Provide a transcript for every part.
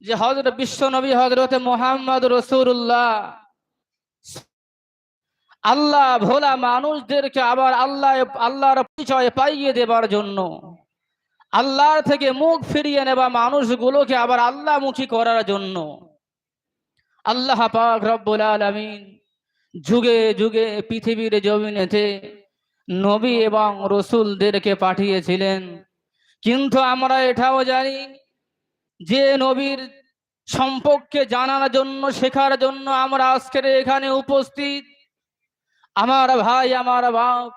যে হজরত বিশ্ব নবী হজরত মোহাম্মদ রসুল্লাহ আল্লাহ ভোলা মানুষদেরকে আবার আল্লাহ, আল্লাহর পরিচয় পাইয়ে দেবার জন্য। আল্লাহর থেকে মুখ ফিরিয়ে নেবা মানুষগুলোকে আবার আল্লাহমুখী করার জন্য। আল্লাহ পাক রব্বুল আলামিন যুগে যুগে পৃথিবীর জমিনেতে নবী এবং রসুলদেরকে পাঠিয়েছিলেন। কিন্তু আমরা এটাও জানি যে নবীর সম্পর্কে জানার জন্য, শেখার জন্য আমরা আজকের এখানে উপস্থিত। আমার ভাই, আমার বাপ,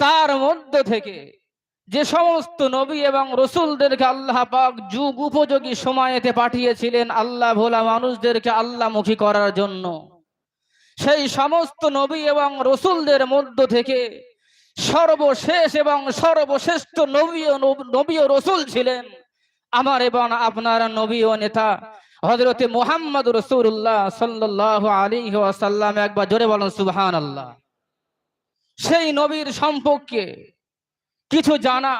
তার মধ্য থেকে যে সমস্ত নবী এবং রসুলদেরকে আল্লাহ পাক যুগ উপযোগী সময়েতে পাঠিয়েছিলেন, আল্লাহ ভোলা মানুষদেরকে আল্লাহমুখী করার জন্য। সেই সমস্ত নবী এবং রসুলদের মধ্য থেকে সর্বশেষ এবং সর্বশ্রেষ্ঠ নবী নবী ও রসুল ছিলেন। আমার এবং আপনার নবী ও নেতা হজরতে মোহাম্মদ রসুল্লাহ সাল্লাহ আলী ওয়াসাল্লাম, একবার জোরে বলেন সুবহান আল্লাহ সেই নবীর সম্পর্কে কিছু জানা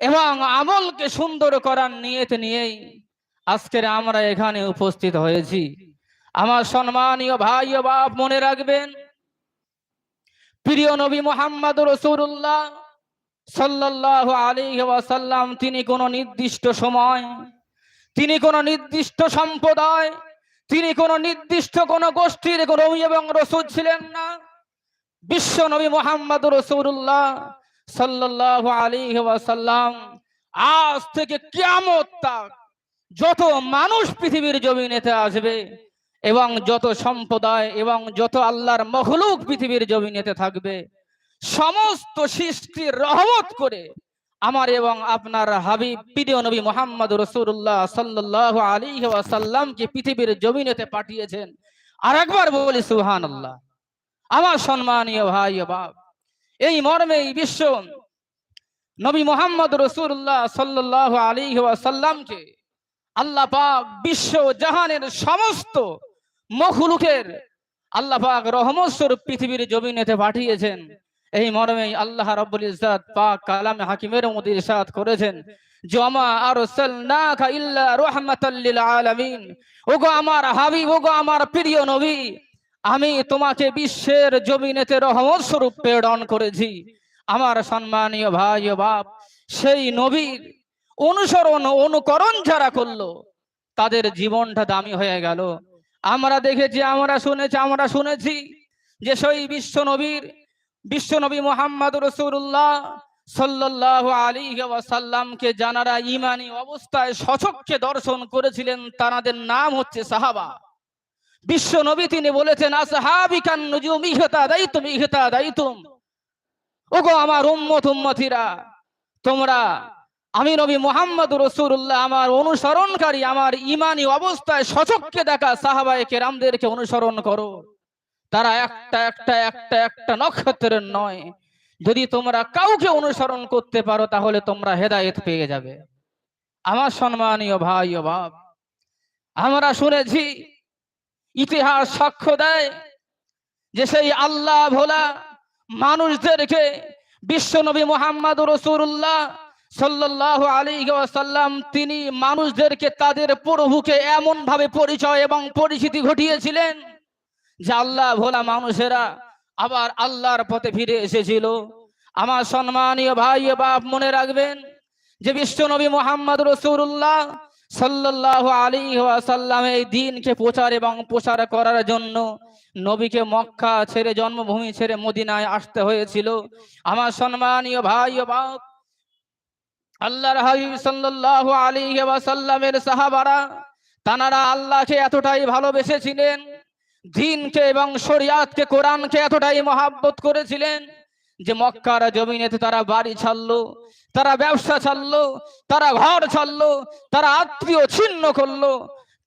এবং আমলকে সুন্দর করার নিয়ত নিয়েই আজকের আমরা এখানে উপস্থিত হয়েছি। আমার সম্মানীয় ভাই ও বাপ মনে রাখবেন, প্রিয় নবী মোহাম্মদ রসুল্লাহ সাল্লাহ আলী ওয়াসাল্লাম, তিনি কোনো নির্দিষ্ট সময়, তিনি কোনো নির্দিষ্ট সম্প্রদায়, তিনি কোনো নির্দিষ্ট কোনো গোষ্ঠীর রবি এবং রসুল ছিলেন না। বিশ্ব নবী মোহাম্মদ রসুল্লাহ সাল্লাহ আলী ওয়াসাল্লাম, আজ থেকে কিয়ামত তাক, যত মানুষ পৃথিবীর জমিনেতে আসবে এবং যত সম্প্রদায় এবং যত আল্লাহর মখলুক পৃথিবীর জমিনেতে থাকবে সমস্ত সৃষ্টির রহমত করে আমার এবং আপনার হাবিব প্রিয় নবী মোহাম্মদ রসুল্লাহ সাল্লাহ আলী ওয়াসাল্লামকে পৃথিবীর জমিনেতে পাঠিয়েছেন। আর একবার বলি সুহান আল্লাহ আমার সম্মানীয় ভাই বাপ, এই মর্মে, এই বিশ্ব নবী মোহাম্মদ রসুল্লাহ সাল্লাহ আলী ওয়াসাল্লামকে আল্লাহ পাক বিশ্ব জাহানের সমস্ত মখলুকের আল্লাহ পাক রহমত স্বরূপ পৃথিবীর জমিনেতে পাঠিয়েছেন। এই মর্মে আল্লাহ রাব্বুল ইজ্জাত পাক কালামে হাকিমের মধ্যে ইরশাদ করেছেন, জমা আরসালনাকা ইল্লা রাহমাতাল লিল আলামিন। ওগো আমার হাবিব, ওগো আমার প্রিয় নবী, আমি তোমাকে বিশ্বের জমিনেতে রহমত স্বরূপ প্রেরণ করেছি। আমার সম্মানীয় ভাই ও বাপ, সেই নবীর অনুসরণ অনুকরণ যারা করল, তাদের জীবনটা দামি হয়ে গেল। আমরা দেখেছি, আমরা শুনেছি আমরা শুনেছি যে সেই বিশ্ব নবীর বিশ্ব নবী মোহাম্মদ রসুল্লাহ সাল্লাহ আলী ওয়াসাল্লামকে জানারা ইমানি অবস্থায় সচক্ষে দর্শন করেছিলেন তাদের নাম হচ্ছে সাহাবা। বিশ্ব নবী তিনি বলেছেন নুজুম ওগো আমার তোমরা মোহাম্মদ আমার অনুসরণকারী, আমার ইমানি অবস্থায় দেখা কেরামদেরকে অনুসরণ করো। তারা একটা একটা একটা একটা নক্ষত্রের নয়। যদি তোমরা কাউকে অনুসরণ করতে পারো, তাহলে তোমরা হেদায়েত পেয়ে যাবে। আমার সম্মানীয় ভাই ও বাপ, আমরা শুনেছি, ইতিহাস সাক্ষ্য দেয় যে সেই আল্লাহ ভোলা মানুষদেরকে বিশ্বনবী মোহাম্মদ রসুল্লাহ সাল্লাহ আলী সাল্লাম তিনি মানুষদেরকে তাদের প্রভুকে এমন ভাবে পরিচয় এবং পরিচিতি ঘটিয়েছিলেন যে আল্লাহ ভোলা মানুষেরা আবার আল্লাহর পথে ফিরে এসেছিল। আমার সম্মানীয় ভাই বাপ মনে রাখবেন যে বিশ্বনবী মোহাম্মদ রসুল্লাহ সাল্লাহ আলী সাল্লাম এই দিনকে প্রচার এবং প্রসার করার জন্য নবীকে মক্কা ছেড়ে জন্মভূমি ছেড়ে মদিনায় আসতে হয়েছিল। আমার সম্মানীয় ভাই বাপ, আল্লাহর হাবিব সাল্লাল্লাহু আলাইহি ওয়াসাল্লামের সাহাবারা, তানারা আল্লাহকে এতটাই ভালোবেসেছিলেন দিনকে এবং শরিয়াতকে, কোরআনকে এতটাই মহাব্বত করেছিলেন যে মক্কার জমিনেতে তারা বাড়ি ছাড়লো, তারা ব্যবসা ছাড়লো, তারা ঘর ছাড়লো, তারা আত্মীয় ছিন্ন করল।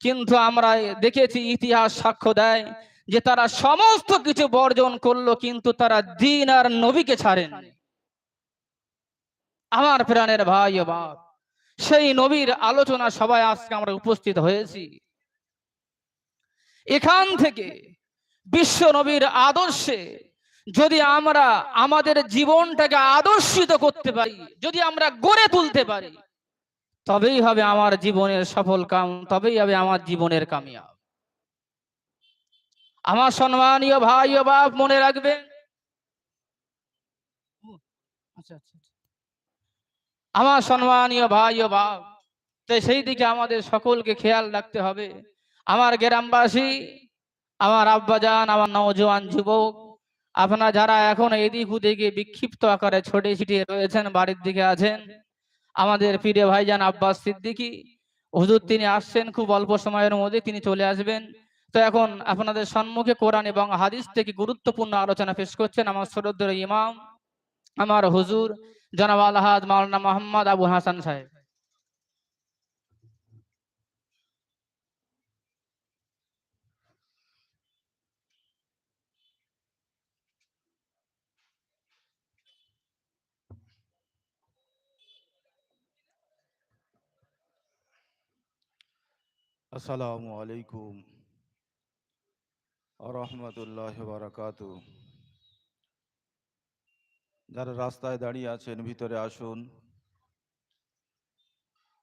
কিন্তু আমরা দেখেছি ইতিহাস সাক্ষ্য দেয় যে তারা সমস্ত কিছু বর্জন করল, কিন্তু তারা দিন আর নবীকে ছাড়েন আমার প্রাণের ভাই ও বাপ, সেই নবীর আলোচনা সবাই আজকে আমরা উপস্থিত হয়েছি। এখান থেকে বিশ্ব নবীর আদর্শে যদি আমরা আমাদের জীবনটাকে আদর্শিত করতে পারি যদি আমরা গড়ে তুলতে পারি তবেই হবে আমার জীবনের সফল কাম তবেই হবে আমার জীবনের কামিয়াব আমার সম্মানীয় ভাই ও বাপ মনে রাখবেন আচ্ছা আচ্ছা আচ্ছা। আমার সম্মানীয় ভাই ও বাপ তাই সেই দিকে আমাদের সকলকে খেয়াল রাখতে হবে আমার গ্রামবাসী, আমার আব্বাজান, আমার নওজোয়ান যুবক, আপনারা যারা এখন এদিক ওদিকে বিক্ষিপ্ত আকারে ছড়ে ছিটিয়ে রয়েছেন, বাড়ির দিকে আছেন, আমাদের পীরে ভাইজান আব্বাস সিদ্দিকী, হুজুর তিনি আসছেন খুব অল্প সময়ের মধ্যে, তিনি চলে আসবেন। তো এখন আপনাদের সম্মুখে কোরআন এবং হাদিস থেকে গুরুত্বপূর্ণ আলোচনা পেশ করছেন আমার শ্রদ্ধেয় ইমাম, আমার হুজুর জনাব আলহাদ মাওলানা মোহাম্মদ আবু হাসান সাহেব। আসসালামু আলাইকুম রহমতুল্লাহ বারাকাত যারা রাস্তায় দাঁড়িয়ে আছেন, ভিতরে আসুন।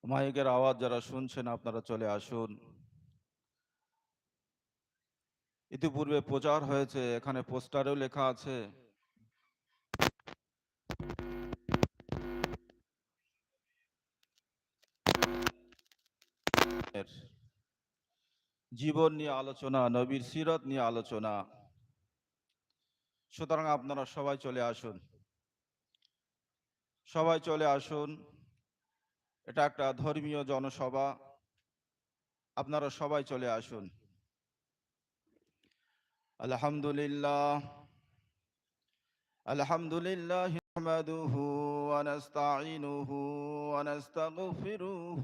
মাইকের আওয়াজ যারা শুনছেন, আপনারা চলে আসুন। ইতিপূর্বে প্রচার হয়েছে, এখানে পোস্টারেও লেখা আছে। এর জীবন নিয়ে আলোচনা নবীর সিরত নিয়ে আলোচনা সুতরাং আপনারা সবাই চলে আসুন সবাই চলে আসুন এটা একটা ধর্মীয় জনসভা আপনারা সবাই চলে আসুন আলহামদুলিল্লাহ আলহামদুলিল্লাহ نحمده ونستعينه ونستغفره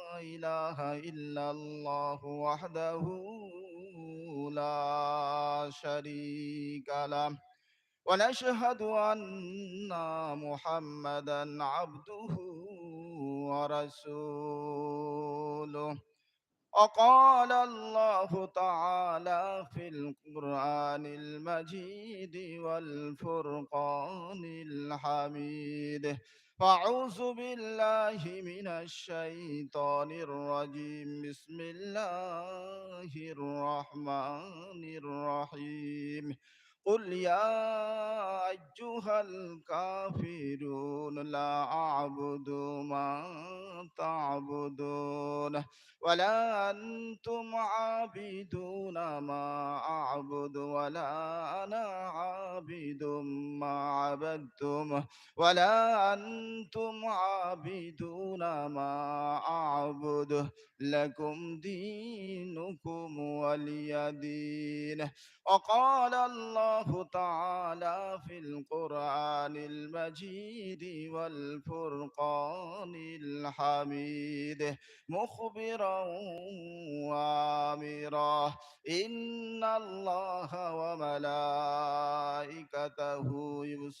إله إلا الله وحده لا شريك له. ونشهد أن محمدا عبده ورسوله. وقال الله تعالى في القرآن المجيد والفرقان الحميد. فأعوذ بالله من الشيطان الرجيم. بسم الله الرحمن الرحيم. قل يا أيها الكافرون لا أعبد ما تعبدون ولا أنتم عابدون ما أعبد ولا أنا عبدتم ولا أنتم عابدون ما أعبد لكم دينكم ولي دين وقال الله تعالى في القرآن المجيد والفرقان الحميد مخبرا وامرا إن الله وملائكته يصلون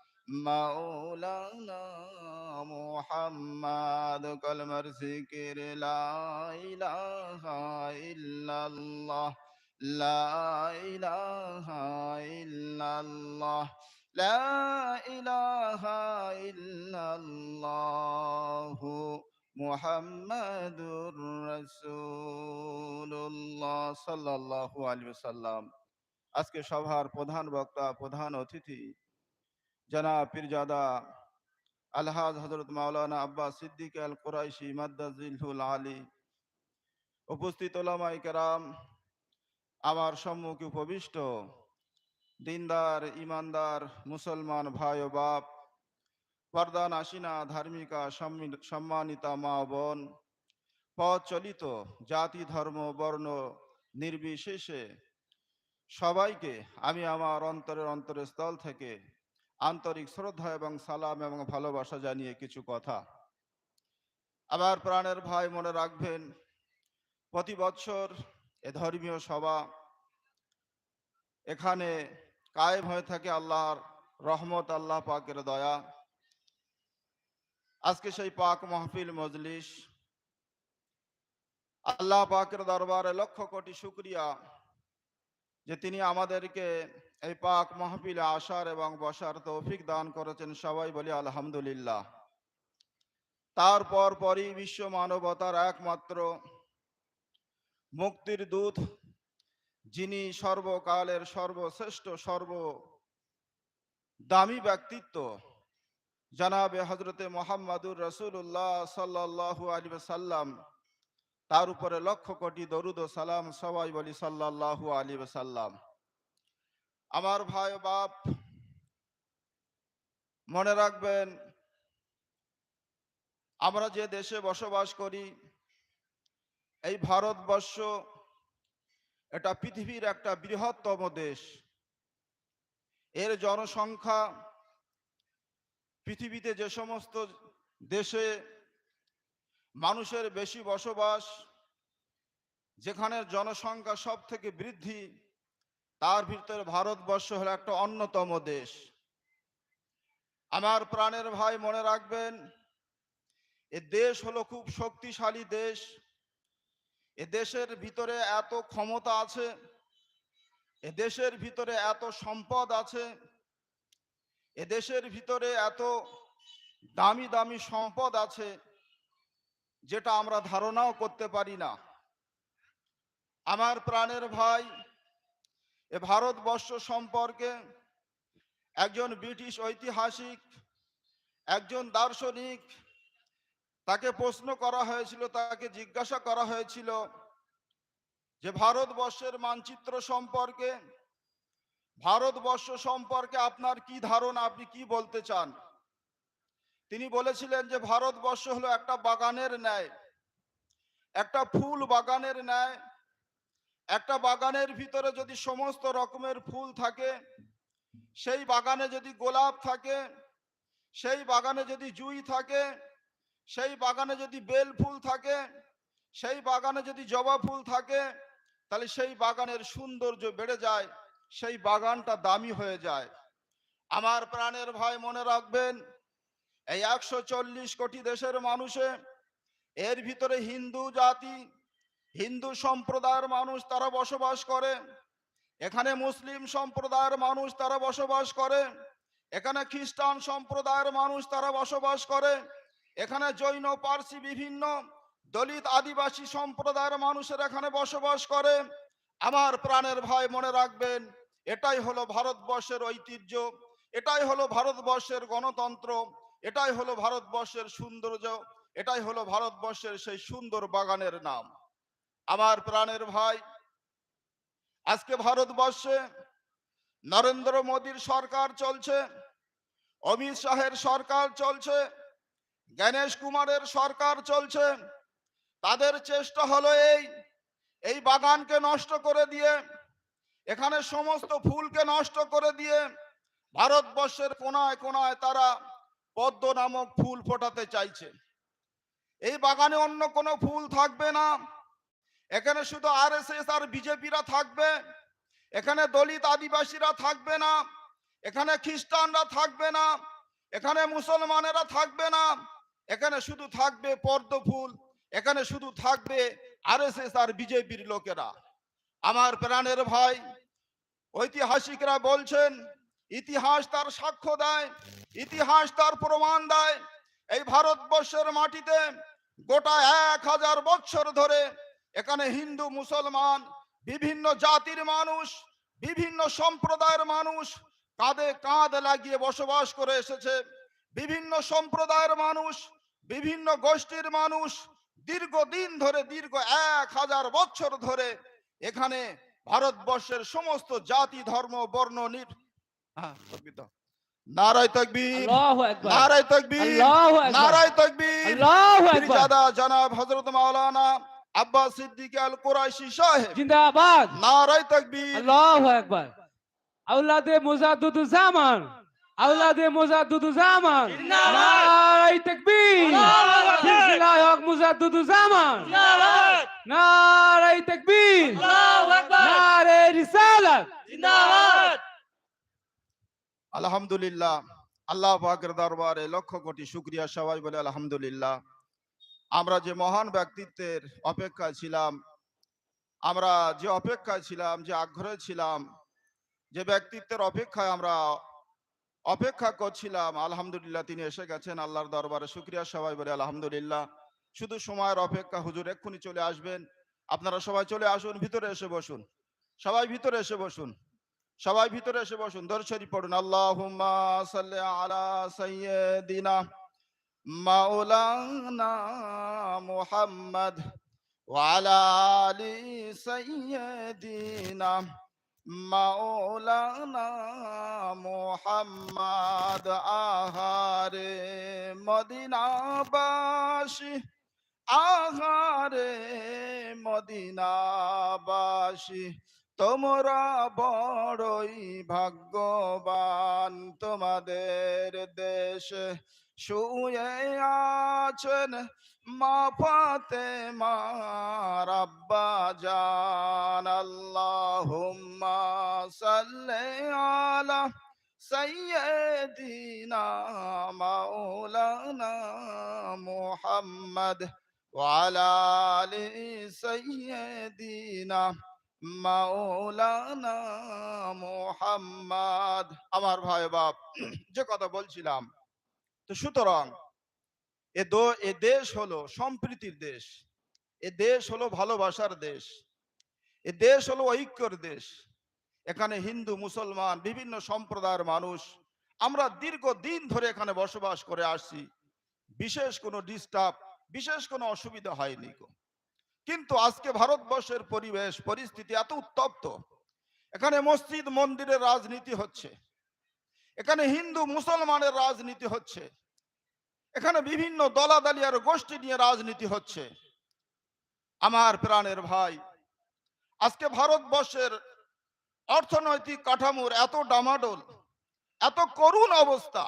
مولانا محمد কলমার জিকির লা ইলাহা ইল্লাল্লাহ লা ইলাহা ইল্লাল্লাহ লা ইলাহা ইল্লাল্লাহ মুহাম্মাদুর রাসূলুল্লাহ সাল্লাল্লাহু আলাইহি ওয়াসাল্লাম আজকে সভার প্রধান বক্তা প্রধান অতিথি জনাব পীরজাদা আলহাজ হজরত মাওলানা আব্বাস সিদ্দিক আল কুরাইশি মাদ্দাজিলহুল আলী। উপস্থিত ওলামাই কেরাম, আমার সম্মুখে উপবিষ্ট দিনদার ইমানদার মুসলমান ভাই ও বাপ, পর্দান আসিনা ধার্মিকা সম্মানিতা মা বোন পথ চলিত জাতি, ধর্ম, বর্ণ, নির্বিশেষে সবাইকে আমি আমার অন্তরের অন্তরের স্থল থেকে আন্তরিক শ্রদ্ধা এবং সালাম এবং ভালোবাসা জানিয়ে কিছু কথা। আমার প্রাণের ভাই মনে রাখবেন, প্রতি বছর এ ধর্মীয় সভা, এখানে কায়েম হয়ে থাকে আল্লাহর রহমত, আল্লাহ পাকের দয়া। আজকে সেই পাক মাহফিল মজলিস। আল্লাহ পাকের দরবারে লক্ষ কোটি শুক্রিয়া। যে তিনি আমাদেরকে এই পাক মাহফিলে আসার এবং বসার তৌফিক দান করেছেন, সবাই বলি আলহামদুলিল্লাহ। তারপর পরই বিশ্ব মানবতার একমাত্র মুক্তির দূত, যিনি সর্বকালের সর্বশ্রেষ্ঠ সর্ব দামি ব্যক্তিত্ব, জানাবে হজরতে মোহাম্মদুর রসুল্লাহ সাল্লাহু আলী সাল্লাম তার উপরে লক্ষ কোটি দরুদ ও সালাম সবাই বলি সাল্লাহু আলী সাল্লাম আমার ভাই বাপ, মনে রাখবেন, আমরা যে দেশে বসবাস করি, এই ভারতবর্ষ এটা পৃথিবীর একটা বৃহত্তম দেশ। এর জনসংখ্যা পৃথিবীতে যে সমস্ত দেশে মানুষের বেশি বসবাস, যেখানে জনসংখ্যা সব থেকে বৃদ্ধি, তার ভিতরে ভারতবর্ষ হলো একটা অন্যতম দেশ। আমার প্রাণের ভাই মনে রাখবেন, এ দেশ হলো খুব শক্তিশালী দেশ। এ দেশের ভিতরে এত ক্ষমতা আছে, এ দেশের ভিতরে এত সম্পদ আছে, এ দেশের ভিতরে এত দামি দামি সম্পদ আছে যেটা আমরা ধারণাও করতে পারি না। আমার প্রাণের ভাই এ ভারতবর্ষ সম্পর্কে একজন ব্রিটিশ ঐতিহাসিক, একজন দার্শনিক, তাকে প্রশ্ন করা হয়েছিল, তাকে জিজ্ঞাসা করা হয়েছিল যে ভারতবর্ষের মানচিত্র সম্পর্কে, ভারতবর্ষ সম্পর্কে আপনার কি ধারণা, আপনি কি বলতে চান? তিনি বলেছিলেন যে ভারতবর্ষ হলো একটা বাগানের ন্যায়, একটা ফুল বাগানের ন্যায়। একটা বাগানের ভিতরে যদি সমস্ত রকমের ফুল থাকে, সেই বাগানে যদি গোলাপ থাকে, সেই বাগানে যদি জুই থাকে, সেই বাগানে যদি বেল ফুল থাকে, সেই বাগানে যদি জবা ফুল থাকে, তাহলে সেই বাগানের সৌন্দর্য বেড়ে যায়, সেই বাগানটা দামি হয়ে যায়। আমার প্রাণের ভাই মনে রাখবেন এই একশো চল্লিশ কোটি দেশের মানুষে, এর ভিতরে হিন্দু জাতি, হিন্দু সম্প্রদায়ের মানুষ তারা বসবাস করে, এখানে মুসলিম সম্প্রদায়ের মানুষ তারা বসবাস করে, এখানে খ্রিস্টান সম্প্রদায়ের মানুষ তারা বসবাস করে, এখানে জৈন, পার্সি, বিভিন্ন দলিত আদিবাসী সম্প্রদায়ের মানুষের এখানে বসবাস করে। আমার প্রাণের ভাই মনে রাখবেন, এটাই হলো ভারতবর্ষের ঐতিহ্য, এটাই হলো ভারতবর্ষের গণতন্ত্র এটাই হলো ভারতবর্ষের সৌন্দর্য, এটাই হলো ভারতবর্ষের সেই সুন্দর বাগানের নাম। আমার প্রাণের ভাই, আজকে ভারতবর্ষে নরেন্দ্র মোদীর সরকার চলছে, অমিত শাহের সরকার চলছে গণেশ কুমারের সরকার চলছে। তাদের চেষ্টা হলো এই এই বাগানকে নষ্ট করে দিয়ে, এখানে সমস্ত ফুলকে নষ্ট করে দিয়ে, ভারতবর্ষের কোনায় কোনায় তারা পদ্ম নামক ফুল ফোটাতে চাইছে। এই বাগানে অন্য কোনো ফুল থাকবে না। এখানে শুধু আর আর বিজেপিরা থাকবে। এখানে দলিত আদিবাসীরা থাকবে না। এখানে খ্রিস্টানরা থাকবে না। এখানে মুসলমানেরা থাকবে না। এখানে শুধু থাকবে পদ্ম ফুল। এখানে শুধু থাকবে আর আর বিজেপির লোকেরা। আমার প্রাণের ভাই, ঐতিহাসিকরা বলছেন ইতিহাস তার সাক্ষ্য দেয়, ইতিহাস তার প্রমাণ দেয়। এই ভারতবর্ষের মাটিতে গোটা এক হাজার বছর ধরে এখানে হিন্দু, মুসলমান, বিভিন্ন জাতির মানুষ, বিভিন্ন সম্প্রদায়ের মানুষ কাঁধে কাঁধ লাগিয়ে বসবাস করে এসেছে। বিভিন্ন সম্প্রদায়ের মানুষ, বিভিন্ন গোষ্ঠীর মানুষ দীর্ঘদিন ধরে, দীর্ঘ এক হাজার বছর ধরে এখানে ভারতবর্ষের সমস্ত জাতি, ধর্ম, বর্ণ হ্যাঁ। নারায় তকবীর আল্লাহু আকবার। নারায় তকবীর আল্লাহু আকবার। নারায় তকবীর। আল্লাহু আকবার। পীরজাদা জনাব হযরত মাওলানা আব্বাস সিদ্দিক আল কুরাইশি সাহেব। জিন্দাবাদ। নারায় তকবীর। আল্লাহু আকবার। আউলাদে মুজাদ্দুদু জামান আউলাদে মুজাদ্দুদু জামান নারাই তাকবীর সিলসিলা হক মুজাদ্দুদু জামান নারাই তাকবীর। নারে রিসালাত। আলহামদুলিল্লাহ, আল্লাহ পাকের দরবারে লক্ষ কোটি শুক্রিয়া, সবাই বলে আলহামদুলিল্লাহ। আমরা যে মহান ব্যক্তিত্বের অপেক্ষায় ছিলাম, আমরা যে অপেক্ষায় ছিলাম, যে আগ্রহে ছিলাম, যে ব্যক্তিত্বের অপেক্ষায় আমরা অপেক্ষা করছিলাম, আলহামদুলিল্লাহ তিনি এসে গেছেন আল্লাহর দরবারে। শুক্রিয়া, সবাই বলে আলহামদুলিল্লাহ। শুধু সময়ের অপেক্ষা, হুজুর এক্ষুনি চলে আসবেন। আপনারা সবাই চলে আসুন, ভিতরে এসে বসুন। সবাই ভিতরে এসে বসুন। সবাই ভিতরে এসে বসুন দর শরীফ পড়ুন। আল্লাহুম্মা সাল্লি আলা সাইয়্যিদিনা মাওলানা মুহাম্মদ ওয়া আলা আলি সাইয়্যিদিনা মাওলানা মুহাম্মদ আহারে মদিনাবাসী আহারে মদিনাবাসী। তোমরা বড়ই ভাগ্যবান তোমাদের দেশে। শুয়ে আছেন মা ফাতে মার আব্বা জান আল্লাহুম্মা সাল্লি আলা সাইয়্যিদিনা মাওলানা মুহাম্মদ ওয়ালা আলি সাইয়্যিদিনা মাওলানা মোহাম্মদ। আমার ভাই বাপ, যে কথা বলছিলাম, তো সুতরাং এ দো, এ দেশ হলো সম্প্রীতির দেশ, এ দেশ হলো ভালোবাসার দেশ, এ দেশ হলো ঐক্যর দেশ। এখানে হিন্দু, মুসলমান, বিভিন্ন সম্প্রদায়ের মানুষ, আমরা দীর্ঘ দিন ধরে এখানে বসবাস করে আসছি। বিশেষ কোনো ডিস্টার্ব বিশেষ কোনো অসুবিধা হয়নি গো। কিন্তু আজকে ভারতবর্ষের পরিবেশ, পরিস্থিতি এত উত্তপ্ত। এখানে মসজিদ, মন্দিরের রাজনীতি হচ্ছে। এখানে হিন্দু, মুসলমানের রাজনীতি হচ্ছে। এখানে বিভিন্ন দলাদালি আর গোষ্ঠী নিয়ে রাজনীতি হচ্ছে। আমার প্রাণের ভাই, আজকে ভারতবর্ষের অর্থনৈতিক কাঠামোর এত ডামাডোল, এত করুণ অবস্থা।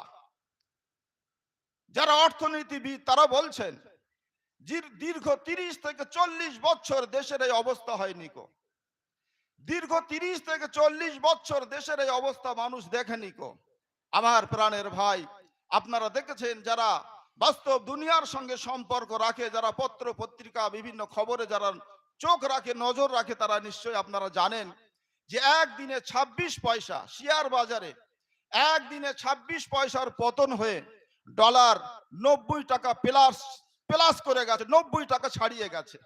যারা অর্থনীতিবিদ, তারা বলছেন দীর্ঘ তিরিশ থেকে চল্লিশ বছর দেশের এই অবস্থা হয়নি কো। দীর্ঘ তিরিশ থেকে চল্লিশ বছর দেশের এই অবস্থা মানুষ দেখেনি কো। আমার প্রাণের ভাই, আপনারা দেখেছেন যারা বাস্তব দুনিয়ার সঙ্গে সম্পর্ক রাখে, যারা পত্র পত্রিকা, বিভিন্ন খবরে যারা চোখ রাখে, নজর রাখে, তারা নিশ্চয়ই আপনারা জানেন যে একদিনে ২৬ পয়সা শেয়ার বাজারে, একদিনে ২৬ পয়সার পতন হয়ে ডলার নব্বই টাকা প্লাস প্লাস করে গেছে, নব্বই টাকা ছাড়িয়ে গেছে।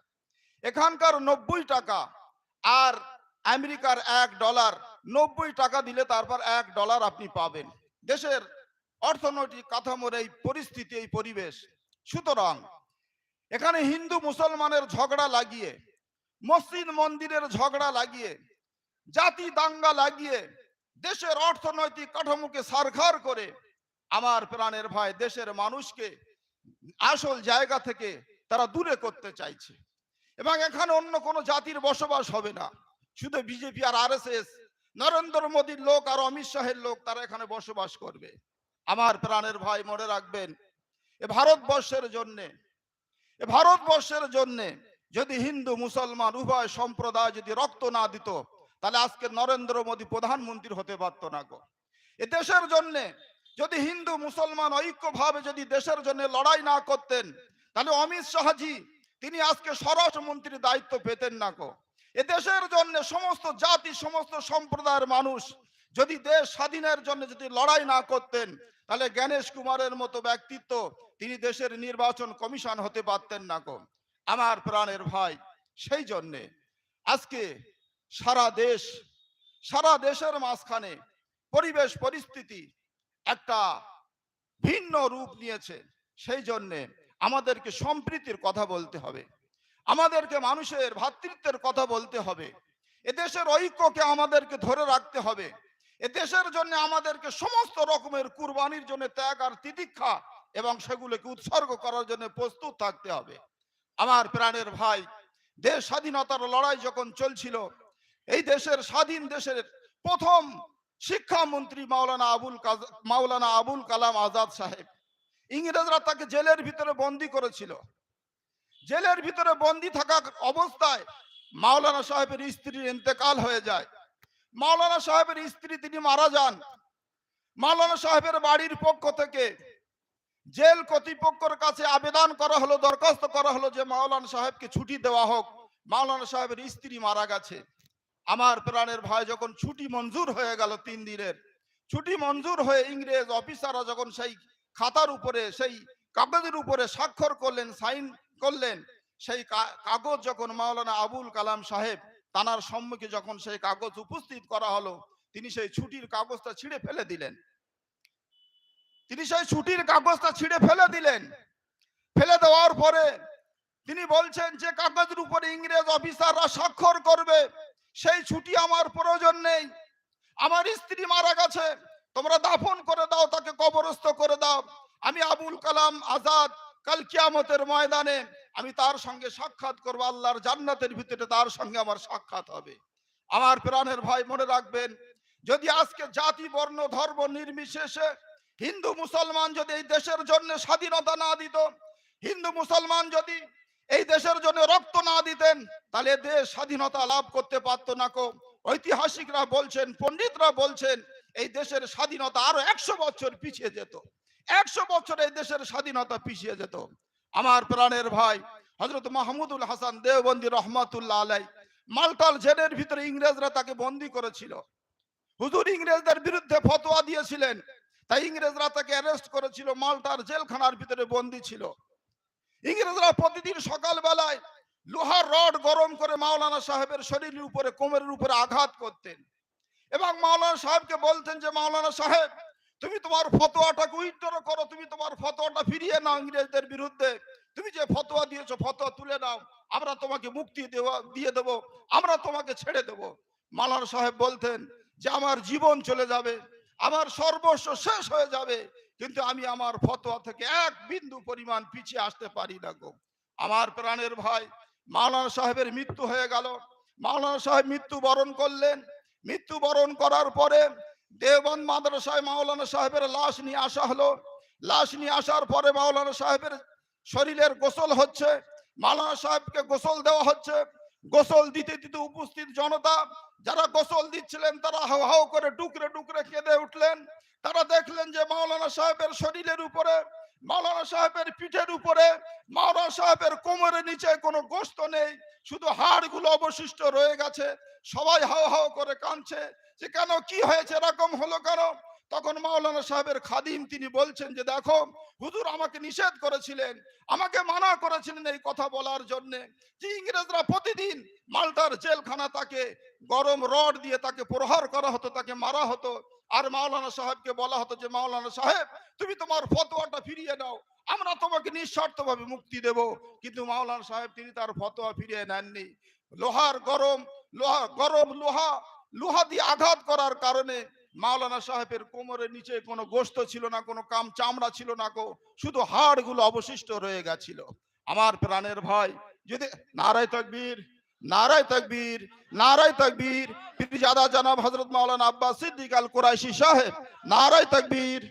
এখানকার নব্বই টাকা আর আমেরিকার এক ডলার, নব্বই টাকা দিলে তারপর এক ডলার আপনি পাবেন। দেশের অর্থনৈতিক কাঠামোর এই পরিস্থিতি, এই পরিবেশ। সুতরাং এখানে হিন্দু মুসলমানের ঝগড়া লাগিয়ে, মসজিদ মন্দিরের ঝগড়া লাগিয়ে, জাতি দাঙ্গা লাগিয়ে, দেশের অর্থনৈতিক কাঠামোকে সারখার করে, আমার প্রাণের ভাই, দেশের মানুষকে আসল জায়গা থেকে তারা দূরে করতে চাইছে। এবং এখানে অন্য কোনো জাতির বসবাস হবে না। শুধু বিজেপি আর আরএসএস, নরেন্দ্র মোদীর লোক আর অমিত শাহের লোক তারা এখানে বসবাস করবে। আমার প্রাণের ভাই মনে রাখবেন, এ ভারতবর্ষের জন্যে, এ ভারতবর্ষের জন্যে যদি হিন্দু, মুসলমান, উভয় সম্প্রদায় যদি রক্ত না দিত, তাহলে আজকে নরেন্দ্র মোদী প্রধানমন্ত্রী হতে পারত না গো। এ দেশের জন্যে যদি হিন্দু, মুসলমান ঐক্যভাবে যদি দেশের জন্য লড়াই না করতেন, তাহলে অমিত শাহজি, তিনি আজকে স্বরাষ্ট্রমন্ত্রীর দায়িত্ব পেতেন না কো। এ দেশের জন্য সমস্ত জাতি, সমস্ত সম্প্রদায়ের মানুষ যদি দেশ স্বাধীনের জন্য যদি লড়াই না করতেন, তাহলে জ্ঞানেশ কুমারের মতো ব্যক্তিত্ব তিনি দেশের নির্বাচন কমিশন হতে পারতেন না কো। আমার প্রাণের ভাই, সেই জন্যে আজকে সারা দেশ, সারা দেশের মাঝখানে পরিবেশ, পরিস্থিতি একটা ভিন্ন রূপ নিয়েছে। সেই জন্যে আমাদেরকে সম্প্রীতির কথা বলতে হবে। আমাদেরকে মানুষের ভ্রাতৃত্বের কথা বলতে হবে। এদেশের ঐক্যকে আমাদেরকে ধরে রাখতে হবে। এদেশের জন্য আমাদেরকে সমস্ত রকমের কুরবানির জন্য ত্যাগ আর তিতিক্ষা এবং সেগুলোকে উৎসর্গ করার জন্য প্রস্তুত থাকতে হবে। আমার প্রাণের ভাই, দেশ স্বাধীনতার লড়াই যখন চলছিল, এই দেশের স্বাধীন দেশের প্রথম শিক্ষামন্ত্রী মাওলানা আবুল মাওলানা আবুল কালাম আজাদ সাহেব। ইংরেজরা তাকে জেলের ভিতরে বন্দি করেছিল। জেলের ভিতরে বন্দি থাকা অবস্থায় মাওলানা সাহেবের স্ত্রীর ইন্তেকাল হয়ে যায়। মাওলানা সাহেবের স্ত্রী তিনি মারা যান। মাওলানা সাহেবের বাড়ির পক্ষ থেকে জেল কর্তৃপক্ষের কাছে আবেদন করা হলো, দরখাস্ত করা হলো যে মাওলানা সাহেবকে ছুটি দেওয়া হোক। মাওলানা সাহেবের স্ত্রী মারা গেছে। আমার প্রাণের ভাই যখন ছুটি মঞ্জুর হয়ে গেল তিন দিনের, ছুটি মঞ্জুর হয়ে ইংরেজ অফিসাররা যখন সেই খাতার উপরে, সেই কাগজের উপরে স্বাক্ষর করলেন, সাইন করলেন, সেই কাগজ যখন মাওলানা আবুল কালাম সাহেব তানার সম্মুখে যখন সেই কাগজ উপস্থিত করা হলো, তিনি সেই ছুটির কাগজটা ছিঁড়ে ফেলে দিলেন। তিনি সেই ছুটির কাগজটা ছিঁড়ে ফেলে দিলেন। ফেলে দেওয়ার পরে তিনি বলছেন যে কাগজের উপরে ইংরেজ অফিসাররা স্বাক্ষর করবে। সেই ছুটি আমার প্রয়োজন নেই। আমার স্ত্রী মারা গেছে। তোমরা দাফন করে দাও, তাকে কবরস্থ করে দাও। আমি আবুল কালাম আজাদ কাল কিয়ামতের ময়দানে আমি তার সঙ্গে সাক্ষাৎ করব, আল্লাহর জান্নাতের ভিতরে তার সঙ্গে আমার সাক্ষাৎ হবে। আমার প্রাণের ভাই মনে রাখবেন, যদি আজকে জাতি, বর্ণ, ধর্ম নির্বিশেষে হিন্দু, মুসলমান যদি এই দেশের জন্য স্বাধীনতা না দিত, হিন্দু, মুসলমান যদি এই দেশের জন্য রক্ত না দিতেন, তাহলে দেশ স্বাধীনতা লাভ করতে পারতো না কো। ঐতিহাসিকরা বলছেন, পণ্ডিতরা বলছেন, এই দেশের স্বাধীনতা আরও একশো বছর পিছিয়ে যেত। একশো বছর এই দেশের স্বাধীনতা পিছিয়ে যেত। আমার প্রাণের ভাই হজরত মাহমুদুল হাসান দেওবন্দি রহমাতুল্লাহ আলাই মালটাল জেলের ভিতরে ইংরেজরা তাকে বন্দি করেছিল। হুজুর ইংরেজদের বিরুদ্ধে ফতোয়া দিয়েছিলেন, তাই ইংরেজরা তাকে অ্যারেস্ট করেছিল, মালটার জেলখানার ভিতরে বন্দি ছিল। ইংরেজরা প্রতিদিন সকালবেলায় লোহার রড গরম করে মাওলানা সাহেবের শরীরের উপরে, কোমরের উপরে আঘাত করতেন। এবং মাওলানা সাহেবকে বলতেন যে, মাওলানা সাহেব, তুমি তোমার ফতোয়াটাকে উইথড্র করো, তুমি তোমার ফতোয়াটা ফিরিয়ে নাও ইংরেজদের বিরুদ্ধে। তুমি যে ফতোয়া দিয়েছ, ফতোয়া তুলে নাও। আমরা তোমাকে মুক্তি দেওয়া, দিয়ে দেবো। আমরা তোমাকে ছেড়ে দেবো। মাওলানা সাহেব বলতেন যে, আমার জীবন চলে যাবে। আমার সর্বস্ব শেষ হয়ে যাবে। কিন্তু আমি আমার ফতোয়া থেকে এক বিন্দু পরিমাণ পিছিয়ে আসতে পারি না গো। আমার প্রাণের ভাই মাওলানা সাহেবের মৃত্যু হয়ে গেল। মাওলানা সাহেব মৃত্যু বরণ করলেন। মৃত্যু বরণ করার পরে দেওবন্দ মাদ্রাসায় মাওলানা সাহেবের লাশ নিয়ে আসা হলো। লাশ নিয়ে আসার পরে মাওলানা সাহেবের শরীরের গোসল হচ্ছে। মাওলানা সাহেবকে গোসল দেওয়া হচ্ছে। গোসল দিতে দিতে উপস্থিত জনতা, যারা গোসল দিচ্ছিলেন, তারা হাও হাও করে টুকরে টুকরে কেঁদে উঠলেন। তারা দেখলেন যে মাওলানা সাহেবের শরীরের উপরে, মাওলানা সাহেবের পিঠের উপরে, মাওলানা সাহেবের কোমরের নিচে কোনো গোস্ত নেই, শুধু হাড়গুলো অবশিষ্ট রয়ে গেছে, সবাই হাও হাও করে কাঁদছে, যে কেন, কি হয়েছে, এরকম হলো কেন? তখন মাওলানা সাহেবের খাদিম তিনি বলছেন যে, দেখো, হুজুর আমাকে নিষেধ করেছিলেন, আমাকে মানা করেছিলেন এই কথা বলার জন্য, যে ইংরেজরা প্রতিদিন মাল্টার জেলখানা তাকে গরম রড দিয়ে তাকে প্রহার করা হতো, তাকে মারা হতো আর মাওলানা সাহেবকে বলা হতো যে, মাওলানা সাহেব, তুমি তোমার ফতোয়াটা ফিরিয়ে নাও। আমরা তোমাকে নিঃস্বার্থভাবে মুক্তি দেব। কিন্তু মাওলানা সাহেব, তিনি তার ফতোয়া ফিরিয়ে নেননি। লোহার গরম, লোহা গরম লোহা লোহা দিয়ে আঘাত করার কারণে মাওলানা সাহেবের কোমরের নিচে কোনো গোস্ত ছিল না, কোনো কাম চামড়া ছিল না গো, শুধু হাড়গুলো অবশিষ্ট রয়ে গেছিল। আমার প্রাণের ভাই, যদি, নারায় তকবীর নারায় তকবীর নারায় তকবীর, পীরজাদা জনাব হজরত মাওলানা আব্বাস সিদ্দিক আল কুরাইশি সাহেব, নারায় তকবীর।